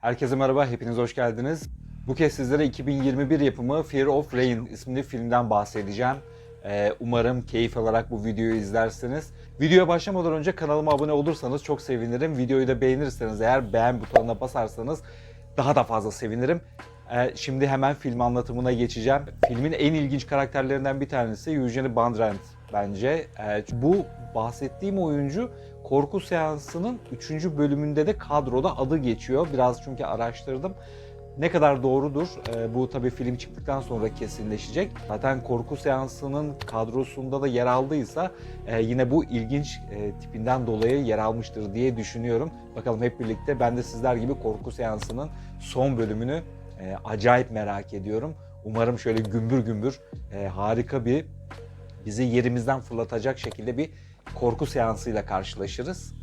Herkese merhaba, hepiniz hoş geldiniz. Bu kez sizlere 2021 yapımı Fear of Rain isimli filmden bahsedeceğim. Ee, umarım keyif alarak bu videoyu izlersiniz. Videoya başlamadan önce kanalıma abone olursanız çok sevinirim. Videoyu da beğenirseniz eğer beğen butonuna basarsanız daha da fazla sevinirim. Ee, şimdi hemen film anlatımına geçeceğim. Filmin en ilginç karakterlerinden bir tanesi Eugene Bondrand bence. Ee, bu bahsettiğim oyuncu Korku Seansı'nın 3. bölümünde de kadroda adı geçiyor. Biraz çünkü araştırdım. Ne kadar doğrudur e, bu tabii film çıktıktan sonra kesinleşecek. Zaten Korku Seansı'nın kadrosunda da yer aldıysa e, yine bu ilginç e, tipinden dolayı yer almıştır diye düşünüyorum. Bakalım hep birlikte ben de sizler gibi Korku Seansı'nın son bölümünü e, acayip merak ediyorum. Umarım şöyle gümbür gümbür e, harika bir bizi yerimizden fırlatacak şekilde bir korku seansıyla karşılaşırız.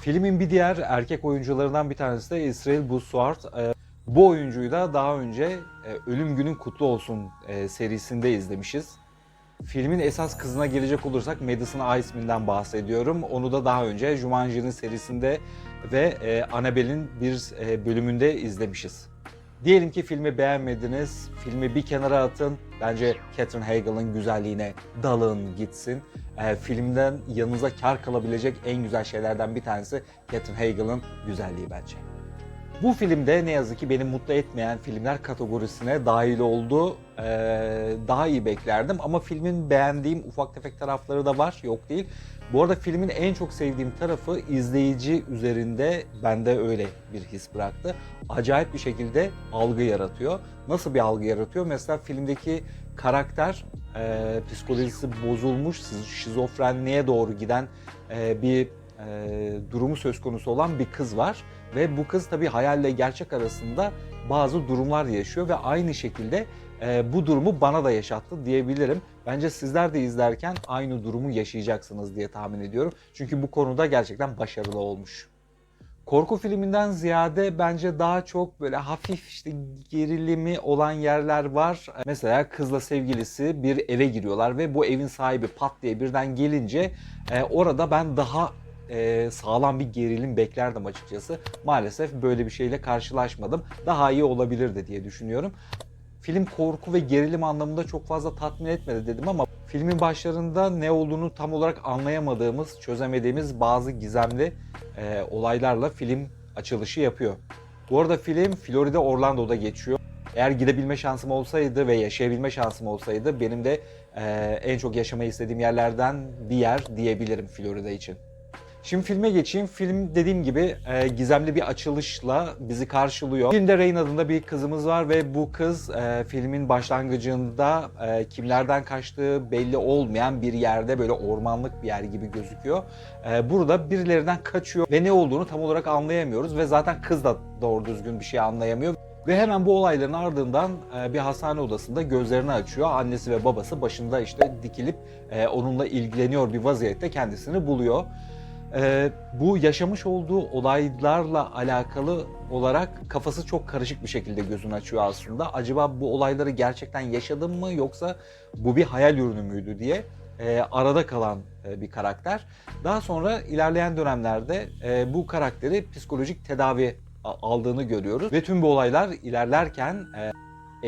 Filmin bir diğer erkek oyuncularından bir tanesi de Israel Boussuart. Ee, Bu oyuncuyu da daha önce e, Ölüm Günün Kutlu Olsun e, serisinde izlemişiz. Filmin esas kızına gelecek olursak Madison isminden bahsediyorum. Onu da daha önce Jumanji'nin serisinde ve e, Annabelle'in bir bölümünde izlemişiz. Diyelim ki filmi beğenmediniz, filmi bir kenara atın. Bence Catherine Hagel'ın güzelliğine dalın gitsin. Ee, filmden yanınıza kar kalabilecek en güzel şeylerden bir tanesi Catherine Hagel'ın güzelliği bence. Bu filmde ne yazık ki beni mutlu etmeyen filmler kategorisine dahil oldu. Ee, daha iyi beklerdim ama filmin beğendiğim ufak tefek tarafları da var, yok değil. Bu arada filmin en çok sevdiğim tarafı izleyici üzerinde bende öyle bir his bıraktı. Acayip bir şekilde algı yaratıyor. Nasıl bir algı yaratıyor? Mesela filmdeki karakter e, psikolojisi bozulmuş, şizofrenliğe doğru giden e, bir e, durumu söz konusu olan bir kız var. Ve bu kız tabii hayalle gerçek arasında bazı durumlar yaşıyor ve aynı şekilde e, bu durumu bana da yaşattı diyebilirim. Bence sizler de izlerken aynı durumu yaşayacaksınız diye tahmin ediyorum. Çünkü bu konuda gerçekten başarılı olmuş. Korku filminden ziyade bence daha çok böyle hafif işte gerilimi olan yerler var. Mesela kızla sevgilisi bir eve giriyorlar ve bu evin sahibi pat diye birden gelince e, orada ben daha e, sağlam bir gerilim beklerdim açıkçası. Maalesef böyle bir şeyle karşılaşmadım. Daha iyi olabilirdi diye düşünüyorum. Film korku ve gerilim anlamında çok fazla tatmin etmedi dedim ama filmin başlarında ne olduğunu tam olarak anlayamadığımız, çözemediğimiz bazı gizemli e, olaylarla film açılışı yapıyor. Bu arada film Florida Orlando'da geçiyor. Eğer gidebilme şansım olsaydı ve yaşayabilme şansım olsaydı benim de e, en çok yaşamayı istediğim yerlerden bir yer diyebilirim Florida için. Şimdi filme geçeyim. Film dediğim gibi e, gizemli bir açılışla bizi karşılıyor. Filmde Rain adında bir kızımız var ve bu kız e, filmin başlangıcında e, kimlerden kaçtığı belli olmayan bir yerde böyle ormanlık bir yer gibi gözüküyor. E, burada birilerinden kaçıyor ve ne olduğunu tam olarak anlayamıyoruz ve zaten kız da doğru düzgün bir şey anlayamıyor. Ve hemen bu olayların ardından e, bir hastane odasında gözlerini açıyor. Annesi ve babası başında işte dikilip e, onunla ilgileniyor bir vaziyette kendisini buluyor. Ee, bu yaşamış olduğu olaylarla alakalı olarak kafası çok karışık bir şekilde gözünü açıyor aslında. Acaba bu olayları gerçekten yaşadım mı yoksa bu bir hayal ürünü müydü diye e, arada kalan e, bir karakter. Daha sonra ilerleyen dönemlerde e, bu karakteri psikolojik tedavi aldığını görüyoruz ve tüm bu olaylar ilerlerken e,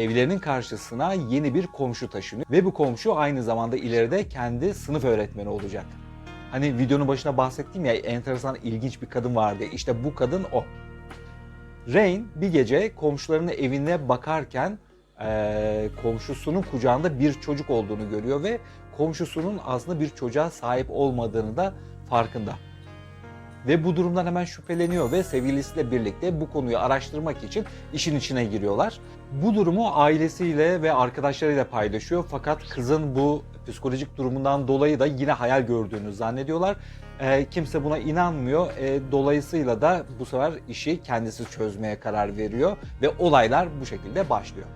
evlerinin karşısına yeni bir komşu taşınıyor ve bu komşu aynı zamanda ileride kendi sınıf öğretmeni olacak. Hani videonun başına bahsettiğim ya enteresan ilginç bir kadın vardı. İşte bu kadın o. Rain bir gece komşularının evine bakarken eee, komşusunun kucağında bir çocuk olduğunu görüyor ve komşusunun aslında bir çocuğa sahip olmadığını da farkında. Ve bu durumdan hemen şüpheleniyor ve sevgilisiyle birlikte bu konuyu araştırmak için işin içine giriyorlar. Bu durumu ailesiyle ve arkadaşlarıyla paylaşıyor fakat kızın bu psikolojik durumundan dolayı da yine hayal gördüğünü zannediyorlar. Ee, kimse buna inanmıyor. Ee, dolayısıyla da bu sefer işi kendisi çözmeye karar veriyor ve olaylar bu şekilde başlıyor.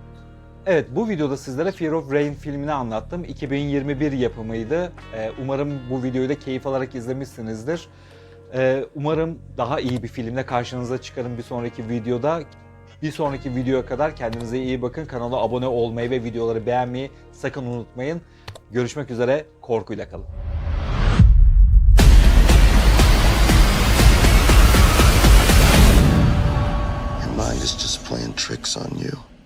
Evet bu videoda sizlere Fear of Rain filmini anlattım. 2021 yapımıydı. Ee, umarım bu videoyu da keyif alarak izlemişsinizdir. Ee, umarım daha iyi bir filmle karşınıza çıkarım bir sonraki videoda. Bir sonraki videoya kadar kendinize iyi bakın. Kanala abone olmayı ve videoları beğenmeyi sakın unutmayın. Görüşmek üzere. Korkuyla kalın. Am tricks on you.